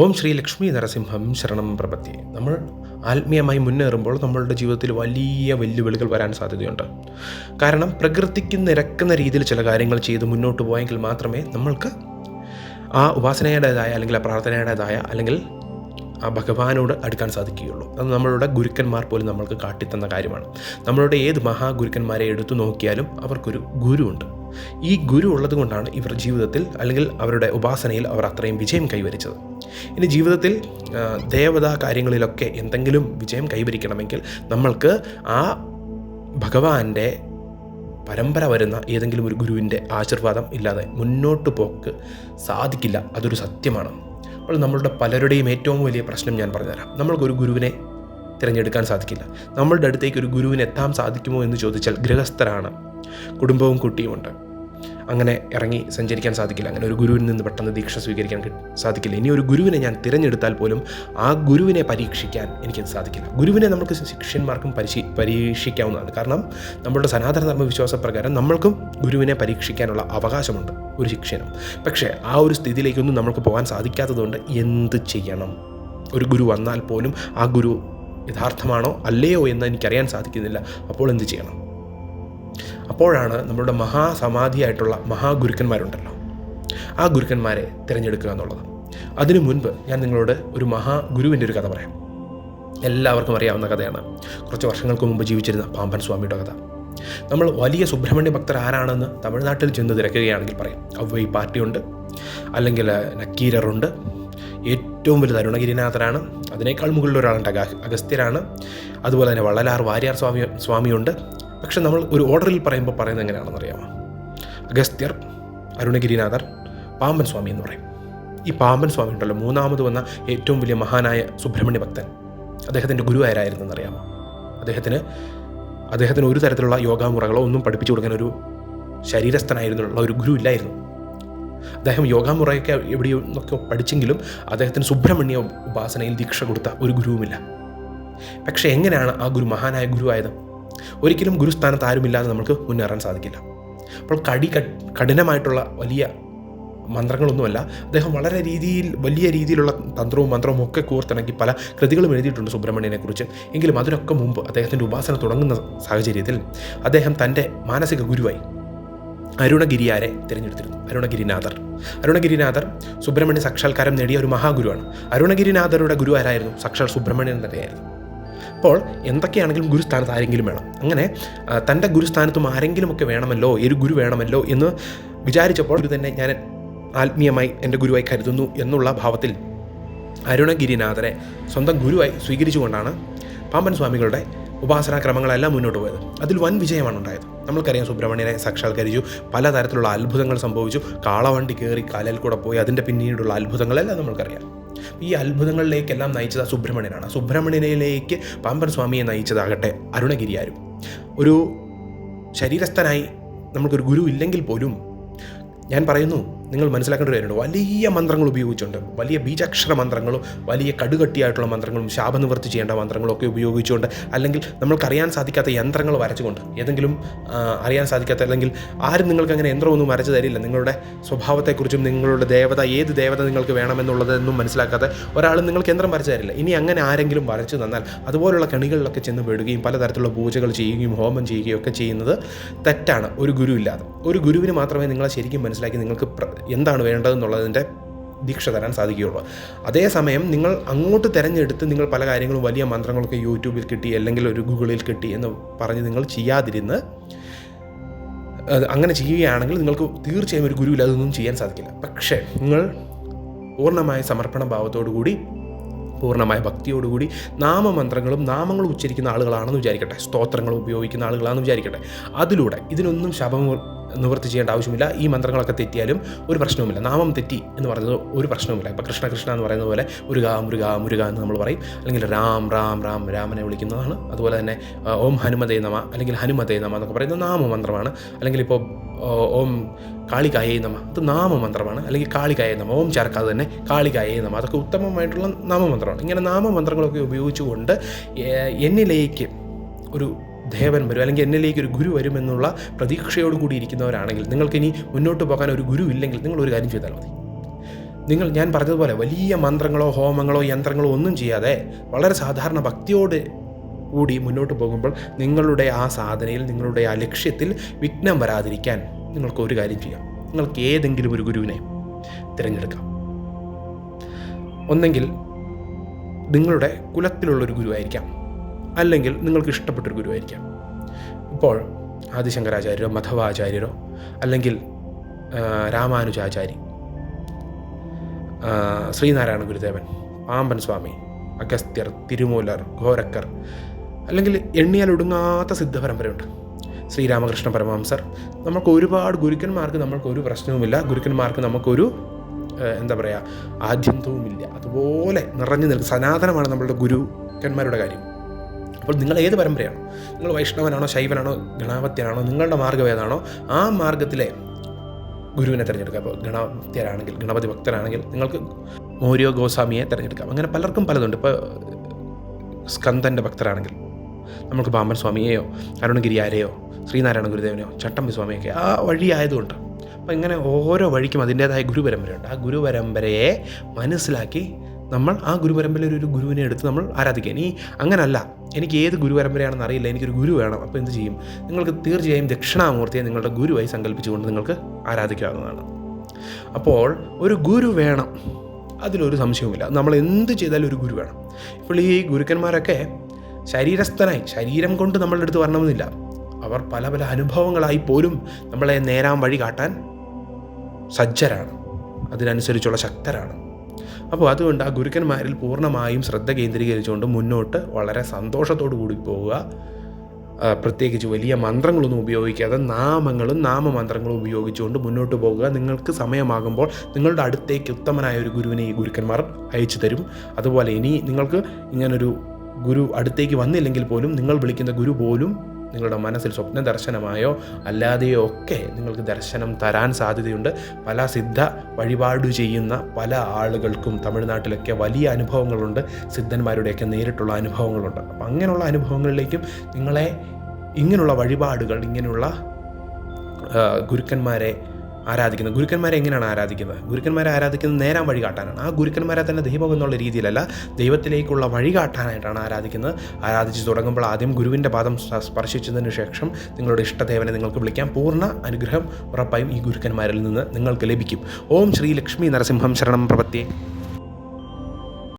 ഓം ശ്രീ ലക്ഷ്മി നരസിംഹം ശരണം പ്രപത്തി നമ്മൾ ആത്മീയമായി മുന്നേറുമ്പോൾ നമ്മളുടെ ജീവിതത്തിൽ വലിയ വെല്ലുവിളികൾ വരാൻ സാധ്യതയുണ്ട്. കാരണം പ്രകൃതിക്ക് നിരക്കുന്ന രീതിയിൽ ചില കാര്യങ്ങൾ ചെയ്ത് മുന്നോട്ട് പോയെങ്കിൽ മാത്രമേ നമ്മൾക്ക് ആ ഉപാസനയുടേതായ അല്ലെങ്കിൽ ആ പ്രാർത്ഥനയുടേതായ അല്ലെങ്കിൽ ആ ഭഗവാനോട് അടുക്കാൻ സാധിക്കുകയുള്ളൂ. അത് നമ്മളുടെ ഗുരുക്കന്മാർ പോലും നമ്മൾക്ക് കാട്ടിത്തന്ന കാര്യമാണ്. നമ്മളുടെ ഏത് മഹാഗുരുക്കന്മാരെ എടുത്തു നോക്കിയാലും അവർക്കൊരു ഗുരുവുണ്ട്. ഈ ഗുരു ഉള്ളതുകൊണ്ടാണ് ഇവർ ജീവിതത്തിൽ അല്ലെങ്കിൽ അവരുടെ ഉപാസനയിൽ അവർ അത്രയും വിജയം കൈവരിച്ചത്. ഇനി ജീവിതത്തിൽ ദേവതാ കാര്യങ്ങളിലൊക്കെ എന്തെങ്കിലും വിജയം കൈവരിക്കണമെങ്കിൽ നമ്മൾക്ക് ആ ഭഗവാന്റെ പരമ്പര വരുന്ന ഏതെങ്കിലും ഒരു ഗുരുവിന്റെ ആശീർവാദം ഇല്ലാതെ മുന്നോട്ട് പോക്ക് സാധിക്കില്ല. അതൊരു സത്യമാണ്. അപ്പോൾ നമ്മളുടെ പലരുടെയും ഏറ്റവും വലിയ പ്രശ്നം ഞാൻ പറഞ്ഞുതരാം. നമ്മൾക്കൊരു ഗുരുവിനെ തിരഞ്ഞെടുക്കാൻ സാധിക്കില്ല. നമ്മളുടെ അടുത്തേക്ക് ഒരു ഗുരുവിന് എത്താൻ സാധിക്കുമോ എന്ന് ചോദിച്ചാൽ ഗൃഹസ്ഥരാണ്. കുടുംബവും കുട്ടിയുമുണ്ട് അങ്ങനെ ഇറങ്ങി സഞ്ചരിക്കാൻ സാധിക്കില്ല. അങ്ങനെ ഒരു ഗുരുവിൽ നിന്ന് പെട്ടെന്ന് ദീക്ഷ സ്വീകരിക്കാൻ സാധിക്കില്ല. ഇനി ഒരു ഗുരുവിനെ ഞാൻ തിരഞ്ഞെടുത്താൽ പോലും ആ ഗുരുവിനെ പരീക്ഷിക്കാൻ എനിക്ക് സാധിക്കില്ല. ഗുരുവിനെ നമുക്ക് ശിഷ്യന്മാർക്കും പരിശീ പരീക്ഷിക്കാവുന്നതാണ്. കാരണം നമ്മുടെ സനാതനധർമ്മ വിശ്വാസപ്രകാരം നമ്മൾക്കും ഗുരുവിനെ പരീക്ഷിക്കാനുള്ള അവകാശമുണ്ട് ഒരു ശിക്ഷനും പക്ഷേ ആ ഒരു സ്ഥിതിയിലേക്കൊന്നും നമുക്ക് പോകാൻ സാധിക്കാത്തതുകൊണ്ട് എന്ത് ചെയ്യണം? ഒരു ഗുരു വന്നാൽ പോലും ആ ഗുരു യഥാർത്ഥമാണോ അല്ലയോ എന്ന് എനിക്കറിയാൻ സാധിക്കുന്നില്ല. അപ്പോൾ എന്ത് ചെയ്യണം? അപ്പോഴാണ് നമ്മളുടെ മഹാസമാധിയായിട്ടുള്ള മഹാഗുരുക്കന്മാരുണ്ടല്ലോ. ആ ഗുരുക്കന്മാരെ തിരഞ്ഞെടുക്കുക എന്നുള്ളത്. അതിനു മുൻപ് ഞാൻ നിങ്ങളോട് ഒരു മഹാഗുരുവിന്റെ ഒരു കഥ പറയാം. എല്ലാവർക്കും അറിയാവുന്ന കഥയാണ്. കുറച്ച് വർഷങ്ങൾക്ക് മുമ്പ് ജീവിച്ചിരുന്ന പാമ്പൻ സ്വാമിയുടെ കഥ. നമ്മൾ വലിയ സുബ്രഹ്മണ്യ ഭക്തർ ആരാണെന്ന് തമിഴ്നാട്ടിൽ ചെന്ന് തിരക്കുകയാണെങ്കിൽ പറയും. അവ പാർട്ടിയുണ്ട്. അല്ലെങ്കിൽ നക്കീരറുണ്ട്. ഏറ്റവും വലിയ അരുണഗിരിനാഥനാണ് അതിനേക്കാൾ അഗ അഗസ്ത്യരാണ് അതുപോലെ തന്നെ വള്ളലാർ വാര്യാർ സ്വാമി സ്വാമിയുണ്ട്. പക്ഷെ നമ്മൾ ഒരു ഓർഡറിൽ പറയുമ്പോൾ പറയുന്നത് എങ്ങനെയാണെന്ന് അറിയാമോ? അഗസ്ത്യർ അരുണഗിരിനാഥർ പാമ്പൻ സ്വാമി എന്ന് പറയും. ഈ പാമ്പൻ സ്വാമി ഉണ്ടല്ലോ മൂന്നാമത് വന്ന ഏറ്റവും വലിയ മഹാനായ സുബ്രഹ്മണ്യ ഭക്തൻ. അദ്ദേഹത്തിന്റെ ഗുരു ആരായിരുന്നെന്ന് അറിയാമോ? അദ്ദേഹത്തിന് അദ്ദേഹത്തിന് ഒരു തരത്തിലുള്ള യോഗാമുറകളോ ഒന്നും പഠിപ്പിച്ചു കൊടുക്കാൻ ഒരു ശരീരസ്ഥനായിരുന്നുള്ള ഒരു ഗുരു ഇല്ലായിരുന്നു. അദ്ദേഹം യോഗാമുറയൊക്കെ എവിടെയോ എന്നൊക്കെ പഠിച്ചെങ്കിലും അദ്ദേഹത്തിന് സുബ്രഹ്മണ്യ ഉപാസനയിൽ ദീക്ഷ കൊടുത്ത ഒരു ഗുരുവുമില്ല. പക്ഷേ എങ്ങനെയാണ് ആ ഗുരു മഹാനായ ഗുരുവായത്? ഒരിക്കലും ഗുരുസ്ഥാനത്ത് ആരുമില്ലാതെ നമുക്ക് മുന്നേറാൻ സാധിക്കില്ല. അപ്പോൾ കടി കഠിനമായിട്ടുള്ള വലിയ മന്ത്രങ്ങളൊന്നുമല്ല. അദ്ദേഹം വളരെ രീതിയിൽ വലിയ രീതിയിലുള്ള തന്ത്രവും മന്ത്രവും ഒക്കെ കോർത്തിണക്കി പല കൃതികളും എഴുതിയിട്ടുണ്ട് സുബ്രഹ്മണ്യനെക്കുറിച്ച്. എങ്കിലും അതിനൊക്കെ മുമ്പ് അദ്ദേഹത്തിന്റെ ഉപാസന തുടങ്ങുന്ന സാഹചര്യത്തിൽ അദ്ദേഹം തന്റെ മാനസിക ഗുരുവായി അരുണഗിരിയാരെ തിരഞ്ഞെടുത്തിരുന്നു. അരുണഗിരിനാഥർ. അരുണഗിരിനാഥർ സുബ്രഹ്മണ്യ സാക്ഷാത്കാരം നേടിയ ഒരു മഹാഗുരുവാണ്. അരുണഗിരിനാഥരുടെ ഗുരു ആരായിരുന്നു സാക്ഷാൽ സുബ്രഹ്മണ്യൻ തന്നെയായിരുന്നു. അപ്പോൾ എന്തൊക്കെയാണെങ്കിലും ഗുരുസ്ഥാനത്ത് ആരെങ്കിലും വേണം. അങ്ങനെ തന്റെ ഗുരുസ്ഥാനത്തും ആരെങ്കിലുമൊക്കെ വേണമല്ലോ ഒരു ഗുരു വേണമല്ലോ എന്ന് വിചാരിച്ചപ്പോൾ ഇത് തന്നെ ഞാൻ ആത്മീയമായി എന്റെ ഗുരുവായി കരുതുന്നു എന്നുള്ള ഭാവത്തിൽ അരുണഗിരിനാഥനെ സ്വന്തം ഗുരുവായി സ്വീകരിച്ചുകൊണ്ടാണ് പാമ്പൻ സ്വാമികളുടെ ഉപാസനാക്രമങ്ങളെല്ലാം മുന്നോട്ട് പോയത്. അതിൽ വൻ വിജയമാണ് ഉണ്ടായത്. നമ്മൾക്കറിയാം സുബ്രഹ്മണ്യനെ സാക്ഷാത്കരിച്ചു പലതരത്തിലുള്ള അത്ഭുതങ്ങൾ സംഭവിച്ചു. കാളവണ്ടി കയറി കാലയിൽ കൂടെ പോയി അതിന്റെ പിന്നീടുള്ള അത്ഭുതങ്ങളെല്ലാം നമ്മൾക്കറിയാം. ഈ അത്ഭുതങ്ങളിലേക്കെല്ലാം നയിച്ചത് ആ സുബ്രഹ്മണ്യനാണ്. സുബ്രഹ്മണ്യനിലേക്ക് പാമ്പൻ സ്വാമിയെ നയിച്ചതാകട്ടെ അരുണഗിരിയാരും. ഒരു ശരീരസ്ഥനായി നമുക്കൊരു ഗുരു ഇല്ലെങ്കിൽ പോലും ഞാൻ പറയുന്നു നിങ്ങൾ മനസ്സിലാക്കേണ്ട ഒരു കാര്യമുണ്ട്. വലിയ മന്ത്രങ്ങൾ ഉപയോഗിച്ചുകൊണ്ട് വലിയ ബീജാക്ഷര മന്ത്രങ്ങളും വലിയ കടുകട്ടിയായിട്ടുള്ള മന്ത്രങ്ങളും ശാപനിവൃത്തി ചെയ്യേണ്ട മന്ത്രങ്ങളും ഒക്കെ ഉപയോഗിച്ചുകൊണ്ട് അല്ലെങ്കിൽ നമ്മൾക്കറിയാൻ സാധിക്കാത്ത യന്ത്രങ്ങൾ വരച്ചുകൊണ്ട് ഏതെങ്കിലും അറിയാൻ സാധിക്കാത്ത അല്ലെങ്കിൽ ആരും നിങ്ങൾക്ക് അങ്ങനെ യന്ത്രമൊന്നും വരച്ചു തരില്ല. നിങ്ങളുടെ സ്വഭാവത്തെക്കുറിച്ചും നിങ്ങളുടെ ദേവത ഏത് ദേവത നിങ്ങൾക്ക് വേണമെന്നുള്ളതെന്നും മനസ്സിലാക്കാതെ ഒരാൾ നിങ്ങൾക്ക് യന്ത്രം വരച്ചു തരില്ല. ഇനി അങ്ങനെ ആരെങ്കിലും വരച്ചു തന്നാൽ അതുപോലുള്ള കണികളിലൊക്കെ ചെന്ന് പെടുകയും പലതരത്തിലുള്ള പൂജകൾ ചെയ്യുകയും ഹോമം ചെയ്യുകയും ഒക്കെ ചെയ്യുന്നത് തെറ്റാണ്. ഒരു ഗുരുവില്ലാതെ. ഒരു ഗുരുവിന് മാത്രമേ നിങ്ങളെ ശരിക്കും മനസ്സിലാക്കി നിങ്ങൾക്ക് എന്താണ് വേണ്ടതെന്നുള്ളതിന്റെ ദീക്ഷ തരാൻ സാധിക്കുകയുള്ളൂ. അതേസമയം നിങ്ങൾ അങ്ങോട്ട് തിരഞ്ഞെടുത്ത് നിങ്ങൾ പല കാര്യങ്ങളും വലിയ മന്ത്രങ്ങളൊക്കെ യൂട്യൂബിൽ കിട്ടി അല്ലെങ്കിൽ ഒരു ഗൂഗിളിൽ കിട്ടി എന്ന് പറഞ്ഞ് നിങ്ങൾ ചെയ്യാതിരുന്ന് അങ്ങനെ ചെയ്യുകയാണെങ്കിൽ നിങ്ങൾക്ക് തീർച്ചയായും ഒരു ഗുരുവിൽ അതൊന്നും ചെയ്യാൻ സാധിക്കില്ല. പക്ഷേ നിങ്ങൾ പൂർണമായ സമർപ്പണ ഭാവത്തോടു കൂടി പൂർണമായ ഭക്തിയോടുകൂടി നാമമന്ത്രങ്ങളും നാമങ്ങൾ ഉച്ചരിക്കുന്ന ആളുകളാണെന്ന് വിചാരിക്കട്ടെ. സ്തോത്രങ്ങൾ ഉപയോഗിക്കുന്ന ആളുകളാണെന്ന് വിചാരിക്കട്ടെ. അതിലൂടെ ഇതിനൊന്നും ശപം നിവൃത്തി ചെയ്യേണ്ട ആവശ്യമില്ല. ഈ മന്ത്രങ്ങളൊക്കെ തെറ്റിയാലും ഒരു പ്രശ്നവുമില്ല. നാമം തെറ്റി എന്ന് പറയുന്നത് ഒരു പ്രശ്നവുമില്ല. ഇപ്പോൾ കൃഷ്ണ കൃഷ്ണ എന്ന് പറയുന്ന പോലെ ഒരു ഗാ മുരുക മുരുക എന്ന് നമ്മൾ പറയും. അല്ലെങ്കിൽ രാം രാം രാം രാമനെ വിളിക്കുന്നതാണ്. അതുപോലെ തന്നെ ഓം ഹനുമതേ നമ അല്ലെങ്കിൽ ഹനുമതേ നമ എന്നൊക്കെ പറയുന്ന നാമമന്ത്രമാണ്. അല്ലെങ്കിൽ ഇപ്പോൾ ഓ, കാളികായേ നമ. അത് നാമമന്ത്രമാണ്. അല്ലെങ്കിൽ കാളികായേ നമ. ഓം ചേർക്കാതെ തന്നെ കാളികായേ നമ. അതൊക്കെ ഉത്തമമായിട്ടുള്ള നാമമന്ത്രമാണ്. ഇങ്ങനെ നാമമന്ത്രങ്ങളൊക്കെ ഉപയോഗിച്ചുകൊണ്ട് എന്നിലേക്ക് ഒരു ദേവൻ വരും അല്ലെങ്കിൽ എന്നിലേക്ക് ഒരു ഗുരു വരുമെന്നുള്ള പ്രതീക്ഷയോട് കൂടി ഇരിക്കുന്നവരാണെങ്കിൽ നിങ്ങൾക്കിനി മുന്നോട്ട് പോകാൻ ഒരു ഗുരു ഇല്ലെങ്കിൽ നിങ്ങൾ ഒരു കാര്യം ചെയ്താൽ മതി. നിങ്ങൾ ഞാൻ പറഞ്ഞതുപോലെ വലിയ മന്ത്രങ്ങളോ ഹോമങ്ങളോ യന്ത്രങ്ങളോ ഒന്നും ചെയ്യാതെ വളരെ സാധാരണ ഭക്തിയോട് കൂടി മുന്നോട്ട് പോകുമ്പോൾ നിങ്ങളുടെ ആ സാധനയിൽ നിങ്ങളുടെ ആ ലക്ഷ്യത്തിൽ വിഘ്നം വരാതിരിക്കാൻ നിങ്ങൾക്ക് ഒരു കാര്യം ചെയ്യാം. നിങ്ങൾക്ക് ഏതെങ്കിലും ഒരു ഗുരുവിനെ തിരഞ്ഞെടുക്കാം. ഒന്നെങ്കിൽ നിങ്ങളുടെ കുലത്തിലുള്ളൊരു ഗുരുവായിരിക്കാം. അല്ലെങ്കിൽ നിങ്ങൾക്ക് ഇഷ്ടപ്പെട്ടൊരു ഗുരുവായിരിക്കാം. ഇപ്പോൾ ആദിശങ്കരാചാര്യരോ മധവാചാര്യരോ അല്ലെങ്കിൽ രാമാനുജാചാരി ശ്രീനാരായണ ഗുരുദേവൻ പാമ്പൻ സ്വാമി അഗസ്ത്യർ തിരുമൂലർ ഘോരക്കർ അല്ലെങ്കിൽ എണ്ണിയാൽ ഒടുങ്ങാത്ത സിദ്ധ സിദ്ധപരമ്പരയുണ്ട്. ശ്രീരാമകൃഷ്ണ പരമഹംസർ. നമുക്ക് ഒരുപാട് ഗുരുക്കന്മാർക്ക് നമ്മൾക്ക് ഒരു പ്രശ്നവുമില്ല. ഗുരുക്കന്മാർക്ക് നമുക്കൊരു എന്താ പറയുക ആദ്യന്തവുമില്ല അതുപോലെ നിറഞ്ഞു നിൽക്കും. സനാതനമാണ് നമ്മളുടെ ഗുരുക്കന്മാരുടെ കാര്യം. അപ്പോൾ നിങ്ങൾ ഏത് പരമ്പരയാണോ? നിങ്ങൾ വൈഷ്ണവനാണോ ശൈവനാണോ ഗണാപത്യനാണോ നിങ്ങളുടെ മാർഗം ഏതാണോ ആ മാർഗത്തിലെ ഗുരുവിനെ തിരഞ്ഞെടുക്കാം അപ്പോൾ ഗണപത്യരാണെങ്കിൽ ഗണപതി ഭക്തരാണെങ്കിൽ നിങ്ങൾക്ക് മോര്യോ ഗോസ്വാമിയെ തിരഞ്ഞെടുക്കാം. അങ്ങനെ പലർക്കും പലതുണ്ട്. ഇപ്പോൾ സ്കന്ദന്റെ ഭക്തരാണെങ്കിൽ നമുക്ക് പാമ്പൻ സ്വാമിയെയോ അരുണഗിരിയാരെയോ ശ്രീനാരായണ ഗുരുദേവനെയോ ചട്ടമ്പി സ്വാമിയൊക്കെ ആ വഴി ആയതുകൊണ്ട് അപ്പോൾ ഇങ്ങനെ ഓരോ വഴിക്കും അതിന്റേതായ ഗുരുപരമ്പരയുണ്ട്. ആ ഗുരുപരമ്പരയെ മനസ്സിലാക്കി നമ്മൾ ആ ഗുരുപരമ്പരയിൽ ഒരു ഗുരുവിനെ എടുത്ത് നമ്മൾ ആരാധിക്കുക. ഇനി അങ്ങനല്ല. എനിക്ക് ഏത് ഗുരുപരമ്പരയാണെന്ന് അറിയില്ല. എനിക്കൊരു ഗുരു വേണം. അപ്പോൾ എന്ത് ചെയ്യും? നിങ്ങൾക്ക് തീർച്ചയായും ദക്ഷിണാമൂർത്തിയെ നിങ്ങളുടെ ഗുരുവായി സങ്കല്പിച്ചുകൊണ്ട് നിങ്ങൾക്ക് ആരാധിക്കാവുന്നതാണ്. അപ്പോൾ ഒരു ഗുരു വേണം. അതിലൊരു സംശയവുമില്ല. നമ്മൾ എന്ത് ചെയ്താലും ഒരു ഗുരു വേണം. ഇപ്പോൾ ഈ ഗുരുക്കന്മാരൊക്കെ ശരീരസ്ഥനായി ശരീരം കൊണ്ട് നമ്മളുടെ അടുത്ത് വരണമെന്നില്ല. അവർ പല പല അനുഭവങ്ങളായി പോലും നമ്മളെ നേരാൻ വഴി കാട്ടാൻ സജ്ജരാണ്. അതിനനുസരിച്ചുള്ള ശക്തരാണ്. അപ്പോൾ അതുകൊണ്ട് ആ ഗുരുക്കന്മാരിൽ പൂർണമായും ശ്രദ്ധ കേന്ദ്രീകരിച്ചുകൊണ്ട് മുന്നോട്ട് വളരെ സന്തോഷത്തോടു കൂടി പോവുക. പ്രത്യേകിച്ച് വലിയ മന്ത്രങ്ങളൊന്നും ഉപയോഗിക്കാതെ നാമങ്ങളും നാമമന്ത്രങ്ങളും ഉപയോഗിച്ചുകൊണ്ട് മുന്നോട്ട് പോകുക നിങ്ങൾക്ക് സമയമാകുമ്പോൾ നിങ്ങളുടെ അടുത്തേക്ക് ഉത്തമനായ ഒരു ഗുരുവിനെ ഈ ഗുരുക്കന്മാർ അയച്ചു തരും. അതുപോലെ ഇനി നിങ്ങൾക്ക് ഇങ്ങനൊരു ഗുരു അടുത്തേക്ക് വന്നില്ലെങ്കിൽ പോലും നിങ്ങൾ വിളിക്കുന്ന ഗുരു പോലും നിങ്ങളുടെ മനസ്സിൽ സ്വപ്ന ദർശനമായോ അല്ലാതെയോ ഒക്കെ നിങ്ങൾക്ക് ദർശനം തരാൻ സാധ്യതയുണ്ട്. പല സിദ്ധ വഴിപാട് ചെയ്യുന്ന പല ആളുകൾക്കും തമിഴ്നാട്ടിലൊക്കെ വലിയ അനുഭവങ്ങളുണ്ട്. സിദ്ധന്മാരുടെയൊക്കെ നേരിട്ടുള്ള അനുഭവങ്ങളുണ്ട്. അപ്പം അങ്ങനെയുള്ള അനുഭവങ്ങളിലേക്കും നിങ്ങളെ ഇങ്ങനെയുള്ള വഴിപാടുകൾ ഇങ്ങനെയുള്ള ഗുരുക്കന്മാരെ ആരാധിക്കുന്നത്? ഗുരുക്കന്മാരെ എങ്ങനെയാണ് ആരാധിക്കുന്നത്? ഗുരുക്കന്മാരെ ആരാധിക്കുന്നത് നേരാൻ വഴി കാട്ടാനാണ്. ആ ഗുരുക്കന്മാരെ തന്നെ ദൈവം എന്നുള്ള രീതിയിലല്ല ദൈവത്തിലേക്കുള്ള വഴി കാട്ടാനായിട്ടാണ് ആരാധിക്കുന്നത്. ആരാധിച്ച് തുടങ്ങുമ്പോൾ ആദ്യം ഗുരുവിന്റെ പാദം സ്പ- സ്പർശിച്ചതിന് ശേഷം നിങ്ങളുടെ ഇഷ്ടദേവനെ നിങ്ങൾക്ക് വിളിക്കാം. പൂർണ അനുഗ്രഹം ഉറപ്പായും ഈ ഗുരുക്കന്മാരിൽ നിന്ന് നിങ്ങൾക്ക് ലഭിക്കും. ഓം ശ്രീ ലക്ഷ്മി നരസിംഹം ശരണം പ്രപത്യേ